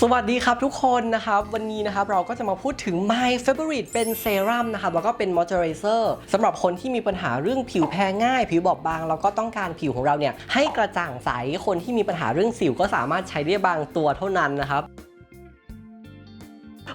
สวัสดีครับทุกคนนะครับ วันนี้นะครับเราก็จะมาพูดถึง My Favorite เป็นเซรั่มนะครับแล้วก็เป็นมอยเจอไรเซอร์สำหรับคนที่มีปัญหาเรื่องผิวแพ้ง่าย ผิวบอบบาง แล้วก็ต้องการผิวของเราเนี่ยให้กระจ่างใสคนที่มีปัญหาเรื่องสิวก็สามารถใช้ได้บางตัวเท่านั้นนะครับ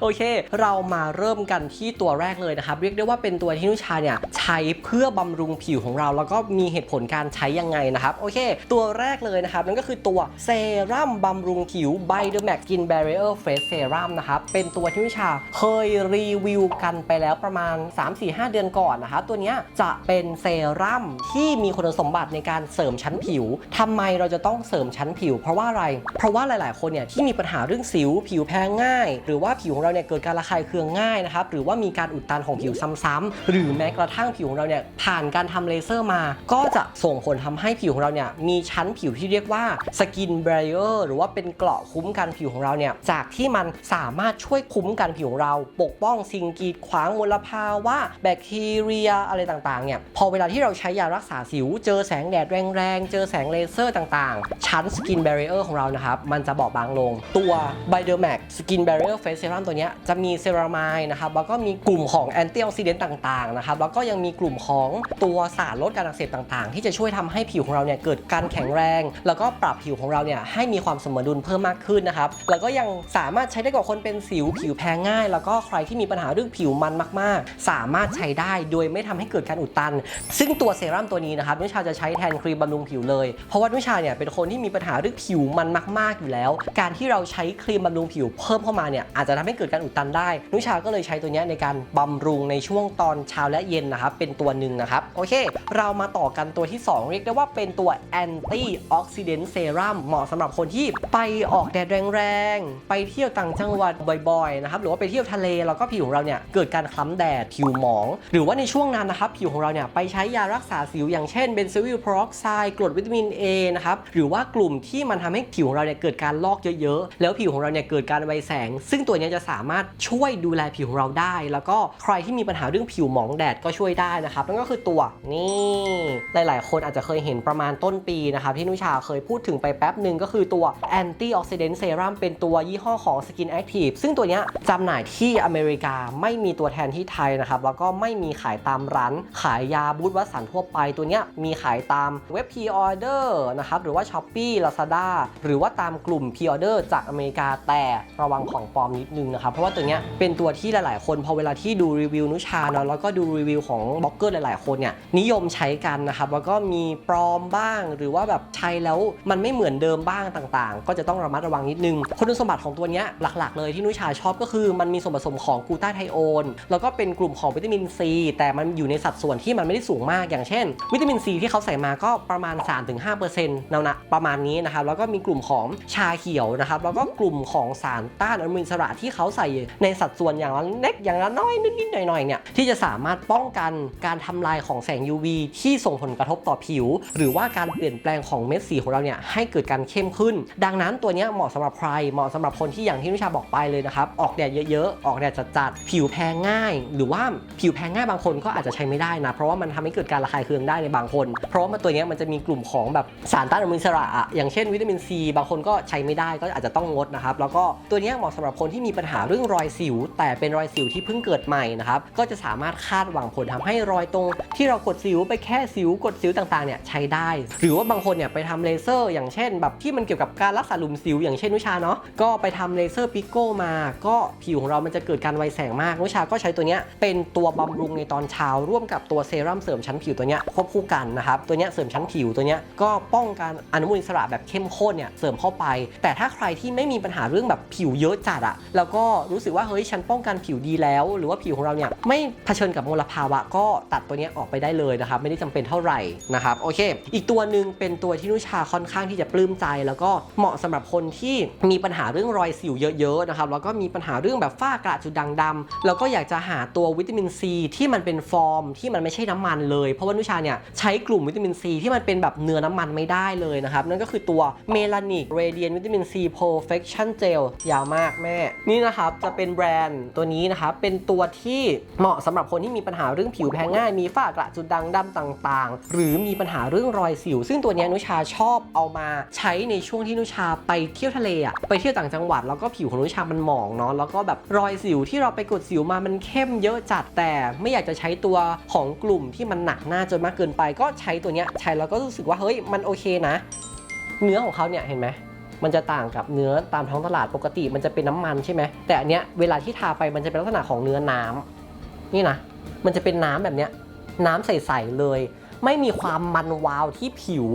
โอเค เรามาเริ่มกันที่ตัวแรกเลยนะครับ เรียกได้ว่าเป็นตัวที่นุชาเนี่ยใช้เพื่อบำรุงผิวของเรา แล้วก็มีเหตุผลการใช้ยังไงนะครับโอเค ตัวแรกเลยนะครับนั่นก็คือตัวเซรั่มบำรุงผิว by the Mac Skin Barrier Face Serum นะครับเป็นตัวที่นุชาเคยรีวิวกันไปแล้วประมาณ 3-4-5 เดือนก่อนนะครับตัวนี้จะเป็นเซรั่มที่มีคุณสมบัติในการเสริมชั้นผิวทำไมเราจะต้องเสริมชั้นผิว เพราะว่าอะไร เพราะว่าหลาย ๆ คนเนี่ยที่มีปัญหาเรื่องสิวผิวแพ้ง่าย หรือว่าผิวของเราเนี่ยเกิดการระคายเคืองง่ายนะครับหรือว่ามีการอุดตันของผิวซ้ำๆหรือแม้กระทั่งผิวของเราเนี่ยผ่านการทำเลเซอร์มา ก็จะส่งผลทำให้ผิวของเราเนี่ยมีชั้นผิวที่เรียกว่าสกินเบรเออร์หรือว่าเป็นเกราะคุ้มกันผิวของเราเนี่ยจากที่มันสามารถช่วยคุ้มกันผิวของเรา ปกป้องสิ่งกีดขวางมลภาวะแบคทีเรียอะไรต่างๆเนี่ยพอเวลาที่เราใช้ยารักษาสิว เจอแสงแดดแรงๆ เจอแสงเลเซอร์ต่างๆ ชั้นสกินเบรเออร์ของเรานะครับมันจะบอบบางลง ตัว b i d e r m a c Skin Barrier Face Serum ตัวเนี้จะมีเซรามายนะครับแล้วก็มีกลุ่มของแอนตี้ออกซิเดนต์ต่างๆนะครับแล้วก็ยังมีกลุ่มของตัวสารลดการอักเสบต่างๆ ที่จะช่วยทำให้ผิวของเราเนี่ยเกิดการแข็งแรง แล้วก็ปรับผิวของเราเนี่ยให้มีความสมดุลเพิ่มมากขึ้นนะครับแล้วก็ยังสามารถใช้ได้กับคนเป็นสิวผิวแพ้ง่าย แล้วก็ใครที่มีปัญหาเรื่องผิวมันมากๆ สามารถใช้ได้โดยไม่ทำให้เกิดการอุดตัน ซึ่งตัวเซรั่มตัวนี้นะครับนุชาจะใช้แทนครีมบำรุงผิวเลย เพราะว่านุชาเนี่ยเป็นคนที่มีปัญหาเรื่องผิวมันมาก ๆอยู่แล้ว การที่เราใช้ครีมบำรุงผิวเพิ่มเข้ามาเนี่ยอาจจะทำให้เกิดการอุดตันได้ นุชาก็เลยใช้ตัวนี้ในการบำรุงในช่วงตอนเช้าและเย็นนะครับเป็นตัวหนึ่งนะครับโอเค เรามาต่อกันตัวที่ 2 เรียกได้ว่าเป็นตัว anti oxidant serum เหมาะสำหรับคนที่ไปออกแดดแรงๆ ไปเที่ยวต่างจังหวัดบ่อยๆนะครับหรือว่าไปเที่ยวทะเลแล้วก็ผิวของเราเนี่ยเกิดการคล้ำแดดผิวหมอง หรือว่าในช่วงนั้นนะครับผิวของเราเนี่ยไปใช้ยารักษาสิวอย่างเช่นเบนโซวิลพอรอกไซด์กรดวิตามิน A นะครับหรือว่ากลุ่มที่มันทำให้ผิวของเราเนี่ยเกิดการลอกเยอะๆ แล้วผิวของเราเนี่ยเกิดการไวแสง ซึ่งตัวนี้จะสามารถช่วยดูแลผิวของเราได้ แล้วก็ใครที่มีปัญหาเรื่องผิวหมองแดดก็ช่วยได้นะครับนั่นก็คือตัวนี่หลาย ๆ คนอาจจะเคยเห็นประมาณต้นปีนะครับที่นุชาเคยพูดถึงไปแป๊บหนึ่งก็คือตัว anti oxidant serum เป็นตัวยี่ห้อของ Skin Active ซึ่งตัวนี้จำหน่ายที่อเมริกาไม่มีตัวแทนที่ไทยนะครับแล้วก็ไม่มีขายตามร้านขายยาบูธวัสันทั่วไปตัวนี้มีขายตามเว็บ P-Order นะครับหรือว่า Shopee Lazada หรือว่าตามกลุ่ม P-Order จากอเมริกาแต่ระวังของปลอมนิดนึงนะครับเพราะว่าตัวเนี้ยเป็นตัวที่หลาย ๆ คนพอเวลาที่ดูรีวิวนุชาเนาะแล้วก็ดูรีวิวของบล็อกเกอร์หลาย ๆ คนเนี่ยนิยมใช้กันนะครับแล้วก็มีปลอมบ้าง หรือว่าแบบใช้แล้วมันไม่เหมือนเดิมบ้างต่าง ๆ ก็จะต้องระมัดระวังนิดนึง คุณสมบัติของตัวเนี้ยหลัก ๆ เลยที่นุชาชอบก็คือมันมีส่วนผสมของกูต้าไทโอนแล้วก็เป็นกลุ่มของวิตามินซีแต่มันอยู่ในสัดส่วนที่มันไม่ได้สูงมากอย่างเช่น วิตามินซีที่เขาใส่มาก็ประมาณ 3-5%นะนะประมาณนี้นะครับแล้วก็มีกลุ่มของชาเขียวนะครับแล้วก็กลุ่มของสารต้านอนุมูลอิสระที่เขาใส่ในสัดส่วนอย่างละเล็กอย่างละน้อยนิดๆหน่อยๆเนี่ยที่จะสามารถป้องกันการทำลายของแสง UV ที่ส่งผลกระทบต่อผิว หรือว่าการเปลี่ยนแปลงของเม็ดสีของเราเนี่ยให้เกิดการเข้มขึ้น ดังนั้นตัวนี้เหมาะสำหรับใครเหมาะสำหรับคนที่อย่างที่นิชาบอกไปเลยนะครับออกแดดเยอะๆออกแดดจัดๆผิวแพ้ง่าย หรือว่าผิวแพ้ง่ายบางคนก็อาจจะใช้ไม่ได้นะ เพราะว่ามันทำให้เกิดการระคายเคืองได้ในบางคน เพราะว่าตัวนี้มันจะมีกลุ่มของแบบสารต้านอนุมูลอิสระอะอย่างเช่นวิตามินซีบางคนก็ใช้ไม่ได้ก็อาจจะต้องงดนะครับแล้วก็ตัวนี้เหมาะสำหรับคนที่มีปัญหาเรื่องรอยสิว แต่เป็นรอยสิวที่เพิ่งเกิดใหม่นะครับก็จะสามารถคาดหวังผลทำให้รอยตรง ที่เรากดสิวไปแค่สิวกดสิวต่างๆเนี่ยใช้ได้ หรือว่าบางคนเนี่ยไปทำเลเซอร์ อย่างเช่น แบบที่มันเกี่ยวกับการรักษาหลุมสิว อย่างเช่นนุชาเนาะก็ไปทำเลเซอร์ปิโก้มา ก็ผิวของเรามันจะเกิดการไวแสงมากนุชาก็ใช้ตัวเนี้ยเป็นตัวบำรุงในตอนเช้าร่วมกับตัวเซรั่มเสริมชั้นผิวตัวเนี้ยควบคู่กันนะครับตัวเนี้ยเสริมชั้นผิวตัวเนี้ยก็ป้องกันอนุมูลอิสระแบบเข้มข้นเนี่ยเสริมเข้าไป แต่ถ้าใครที่ไม่มีปัญหาเรื่องแบบผิวเยอะจัดอะแล้วก็รู้สึกว่าเฮ้ยฉันป้องกันผิวดีแล้ว หรือว่าผิวของเราเนี่ยไม่เผชิญกับมลภาวะก็ตัดตัวนี้ออกไปได้เลยนะครับไม่ได้จำเป็นเท่าไหร่นะครับโอเค อีกตัวหนึ่งเป็นตัวที่นุชาค่อนข้างที่จะปลื้มใจ แล้วก็เหมาะสำหรับคนที่มีปัญหาเรื่องรอยสิวเยอะๆนะครับแล้วก็มีปัญหาเรื่องแบบฝ้ากระจุดด่างดำแล้วก็อยากจะหาตัววิตามินซีที่มันเป็นฟอร์มที่มันไม่ใช่น้ำมันเลย เพราะว่านุชาเนี่ยใช้กลุ่มวิตามินซีที่มันเป็นแบบเนื้อน้ำมันไม่ได้เลยนะครับนั่นก็คือตัวเมลานิกเรเดียนวิตามินซี perfection gel ยาวมากแม่นี่นะครับนะครับจะเป็นแบรนด์ตัวนี้นะครับเป็นตัวที่เหมาะสำหรับคนที่มีปัญหาเรื่องผิวแพ้ง่าย มีฝ้ากระจุดด่างดำต่าง ๆ หรือมีปัญหาเรื่องรอยสิว ซึ่งตัวนี้นุชาชอบเอามาใช้ในช่วงที่นุชาไปเที่ยวทะเลอะไปเที่ยวต่างจังหวัดแล้วก็ผิวของนุชามันหมองเนาะแล้วก็แบบรอยสิวที่เราไปกดสิวมามันเข้มเยอะจัดแต่ไม่อยากจะใช้ตัวของกลุ่มที่มันหนักหน้าจนมากเกินไป ก็ใช้ตัวเนี้ยใช้แล้วก็รู้สึกว่าเฮ้ยมันโอเคนะ เนื้อของเขาเนี่ยเห็นไหม มันจะต่างกับเนื้อตามท้องตลาดปกติมันจะเป็นน้ำมันใช่ไหมแต่อันเนี้ยเวลาที่ทาไปมันจะเป็นลักษณะของเนื้อน้ำนี่นะมันจะเป็นน้ำแบบเนี้ยน้ำใสๆเลย ไม่มีความมันวาวที่ผิว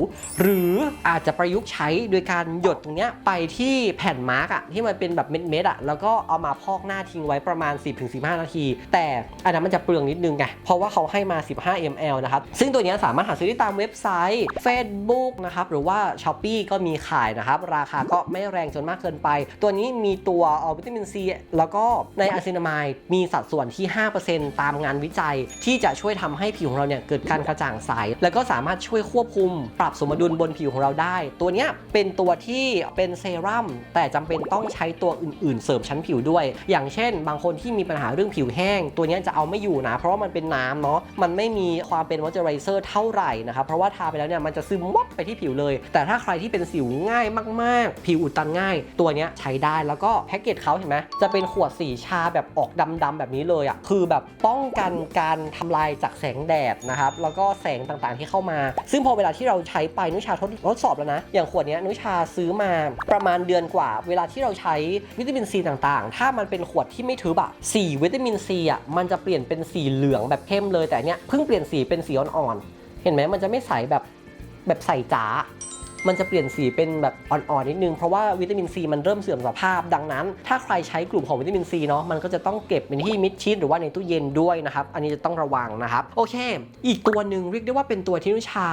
หรืออาจจะประยุกต์ใช้โดยการหยดตรงเนี้ยไปที่แผ่นมาร์กอะที่มันเป็นแบบเม็ดๆอะแล้วก็เอามาพอกหน้าทิ้งไว้ประมาณ 10-15 นาที แต่อันนั้นมันจะเปลืองนิดนึงไงเพราะว่าเขาให้มา 15 ml นะครับซึ่งตัวนี้สามารถหาซื้อได้ตามเว็บไซต์ Facebook นะครับหรือว่า s h อ p e e ก็มีขายนะครับราคาก็ไม่แรงจนมากเกินไป ตัวนี้มีตัวเอ่อวิตามินซีแล้วก็ในอะซินามายมีสัดส่วนที่ 5%ตามงานวิจัย ที่จะช่วยทำให้ผิวของเราเนี่ยเกิดการกระจ่างใสแล้วก็สามารถช่วยควบคุม ปรับสมดุลบนผิวของเราได้ ตัวนี้เป็นตัวที่เป็นเซรั่มแต่จำเป็นต้องใช้ตัวอื่น ๆ เสริมชั้นผิวด้วย อย่างเช่น บางคนที่มีปัญหาเรื่องผิวแห้ง ตัวนี้จะเอาไม่อยู่นะ เพราะว่ามันเป็นน้ำเนาะมันไม่มีความเป็นมอยเจอไรเซอร์เท่าไหร่นะครับเพราะว่าทาไปแล้วเนี่ยมันจะซึมวับไปที่ผิวเลย แต่ถ้าใครที่เป็นสิวง่ายมาก ๆ ผิวอุดตันง่าย ตัวนี้ใช้ได้แล้วก็แพ็กเกจเขาเห็นไหมจะเป็นขวดสีชาแบบออกดำๆแบบนี้เลยอะ่ะคือแบบป้องกันการทำลายจากแสงแดดนะครับแล้วก็แสงต่างๆ ที่เข้ามา ซึ่งพอเวลาที่เราใช้ไปนุชาทดทดสอบแล้วนะ อย่างขวดนี้นุชาซื้อมาประมาณเดือนกว่า เวลาที่เราใช้วิตามินซีต่างๆ ถ้ามันเป็นขวดที่ไม่ถือบะสีวิตามินซีอะมันจะเปลี่ยนเป็นสีเหลืองแบบเข้มเลยแต่เนี้ยเพิ่งเปลี่ยนสีเป็นสีอ่อนๆเห็นไหมมันจะไม่ใสแบบแบบใสจ๋า มันจะเปลี่ยนสีเป็นแบบอ่อนๆนิดนึง เพราะว่าวิตามินซีมันเริ่มเสื่อมสภาพ ดังนั้น ถ้าใครใช้กลุ่มของวิตามินซีเนาะมันก็จะต้องเก็บเป็นที่มิดชิดหรือว่าในตู้เย็นด้วยนะครับ อันนี้จะต้องระวังนะครับ โอเค อีกตัวหนึ่งเรียกได้ว่าเป็นตัวที่นุชา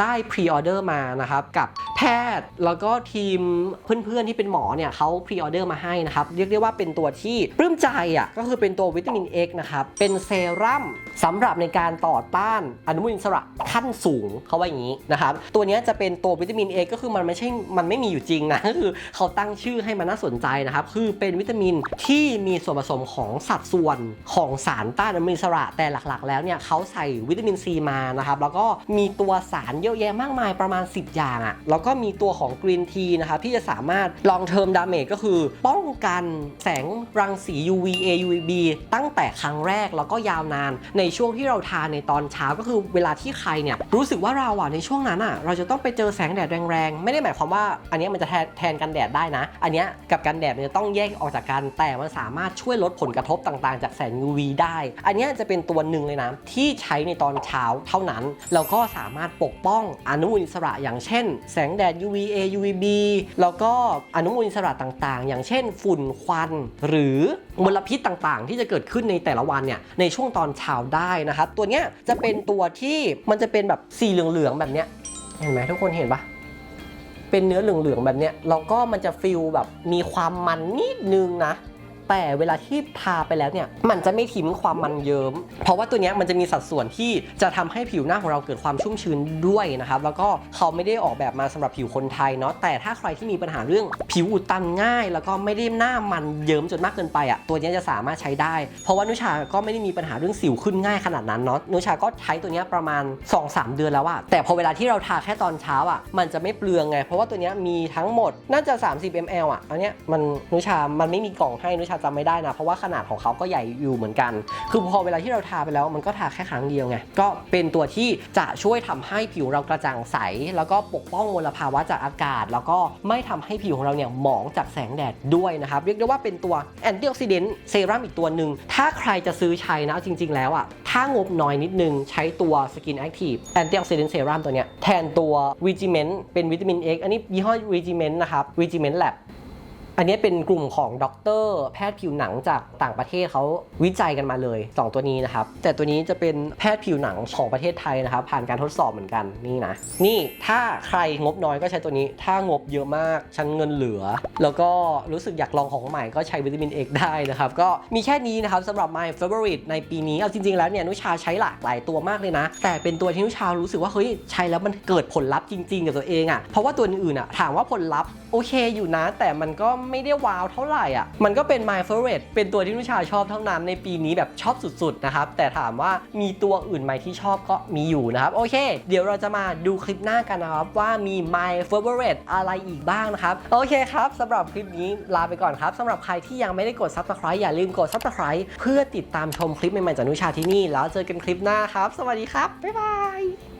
ได้พรีออเดอร์มานะครับกับแพทย์แล้วก็ทีมเพื่อนๆที่เป็นหมอเนี่ยเขาพรีออเดอร์มาให้นะครับเรียกได้ว่าเป็นตัวที่ปลื้มใจอะก็คือเป็นตัววิตามิน X นะครับเป็นเซรั่ม สำหรับในการต่อต้านอนุมูลอิสระขั้นสูงเขาว่าอย่างนี้นะครับตัวนี้จะเป็นตัววิตามิน A ก็คือมันไม่ใช่มันไม่มีอยู่จริงนะก็คือเขาตั้งชื่อให้มันน่าสนใจนะครับคือเป็นวิตามินที่มีส่วนผสมของสัดส่วนของสารต้านอนุมูลอิสระ แต่หลักๆ แล้วเนี่ยเขาใส่วิตามินซีมานะครับแล้วก็มีตัวสารเยอะแยะมากมายประมาณ 10 อย่างอะ่ะแล้วก็มีตัวของกรีนทีนะครับที่จะสามารถ long term damage ก็คือ ป้องกันแสงรังสี UVA UVB ตั้งแต่ครั้งแรกแล้วก็ยาวนานในในช่วงที่เราทานในตอนเช้าก็คือเวลาที่ใครเนี่ยรู้สึกว่าเราอะในช่วงนั้นอะเราจะต้องไปเจอแสงแดดแรงๆ ไม่ได้หมายความว่าอันนี้มันจะแทนแทนกันแดดได้นะ อันนี้กับกันแดดมันจะต้องแยกออกจากกันแต่มันสามารถช่วยลดผลกระทบต่างๆ จากแสง UV ได้ อันนี้จะเป็นตัวหนึ่งเลยนะที่ใช้ในตอนเช้าเท่านั้นแล้วก็สามารถปกป้องอนุมูลอิสระอย่างเช่น แสงแดด UVA UVB แล้วก็อนุมูลอิสระต่างๆ อย่างเช่น ฝุ่นควันหรือ มลพิษต่างๆ ที่จะเกิดขึ้นในแต่ละวันเนี่ยในช่วงตอนเช้าได้นะครับ ตัวเนี้ยจะเป็นตัวที่มันจะเป็นแบบสีเหลืองๆแบบเนี้ยเห็นไหมทุกคนเห็นปะเป็นเนื้อเหลืองๆแบบเนี้ยแล้วก็มันจะฟิลแบบมีความมันนิดนึงนะ แต่เวลาที่ทาไปแล้วเนี่ยมันจะไม่ทิ้งความมันเยิ้ม เพราะว่าตัวนี้มันจะมีสัดส่วนที่จะทำให้ผิวหน้าของเราเกิดความชุ่มชื้นด้วยนะครับ แล้วก็เขาไม่ได้ออกแบบมาสำหรับผิวคนไทยเนาะแต่ถ้าใครที่มีปัญหาเรื่องผิวอุดตันง่าย แล้วก็ไม่ได้หน้ามันเยิ้มจนมากเกินไปอะตัวนี้จะสามารถใช้ได้ เพราะว่านุชาก็ไม่ได้มีปัญหาเรื่องสิวขึ้นง่ายขนาดนั้นเนาะนุชาก็ใช้ตัวนี้ประมาณ 2-3 เดือนแล้วอะแต่พอเวลาที่เราทาแค่ตอนเช้าอะมันจะไม่เปลืองไง เพราะว่าตัวนี้มีทั้งหมดน่าจะ 30 ml อะอันเนี้ยมันนุชามันไม่มีกล่องให้นุชาจำไม่ได้นะ เพราะว่าขนาดของเขาก็ใหญ่อยู่เหมือนกัน คือพอเวลาที่เราทาไปแล้วมันก็ทาแค่ครั้งเดียวไง ก็เป็นตัวที่จะช่วยทำให้ผิวเรากระจ่างใส แล้วก็ปกป้องมลภาวะจากอากาศ แล้วก็ไม่ทำให้ผิวของเราเนี่ยหมองจากแสงแดดด้วยนะครับ เรียกได้ว่าเป็นตัวแอนตี้ออกซิเดนต์เซรั่มอีกตัวหนึ่ง ถ้าใครจะซื้อใช้นะจริง ๆ แล้วอะ ถ้างบน้อยนิดนึงใช้ตัว Skin Active Anti Oxidant Serum ตัวเนี้ยแทนตัว Regiment เป็นวิตามิน X อันนี้ยี่ห้อ Regiment นะครับ Regiment Lab อันนี้เป็นกลุ่มของด็อกเตอร์แพทย์ผิวหนังจากต่างประเทศเขาวิจัยกันมาเลย 2 ตัวนี้นะครับ แต่ตัวนี้จะเป็นแพทย์ผิวหนังของประเทศไทยนะครับ ผ่านการทดสอบเหมือนกันนี่นะ นี่ถ้าใครงบน้อยก็ใช้ตัวนี้ ถ้างบเยอะมากชั้นเงินเหลือ แล้วก็รู้สึกอยากลองของใหม่ก็ใช้วิตามินเอกได้นะครับ ก็มีแค่นี้นะครับสำหรับ My Favorite ในปีนี้เอาจริงๆแล้วเนี่ยนุชาใช้หลากหลายตัวมากเลยนะ แต่เป็นตัวที่นุชารู้สึกว่าเฮ้ยใช้แล้วมันเกิดผลลัพธ์จริง ๆ กับตัวเองอะ่ะเพราะว่าตัวอื่นอะถามว่าผลลัพธ์โอเคอยู่นะ แต่มันก็ไม่ได้ว้าวเท่าไหร่อะ มันก็เป็น my favorite เป็นตัวที่นุชาชอบเท่านั้นในปีนี้แบบชอบสุดๆนะครับ แต่ถามว่ามีตัวอื่นไหมที่ชอบก็มีอยู่นะครับ โอเค เดี๋ยวเราจะมาดูคลิปหน้ากันนะครับ ว่ามี my favorite อะไรอีกบ้างนะครับ โอเคครับสำหรับคลิปนี้ลาไปก่อนครับสำหรับใครที่ยังไม่ได้กด subscribe อย่าลืมกด subscribe เพื่อติดตามชมคลิปใหม่ๆจากนุชาที่นี่ แล้วเจอกันคลิปหน้าครับ สวัสดีครับบ๊ายบาย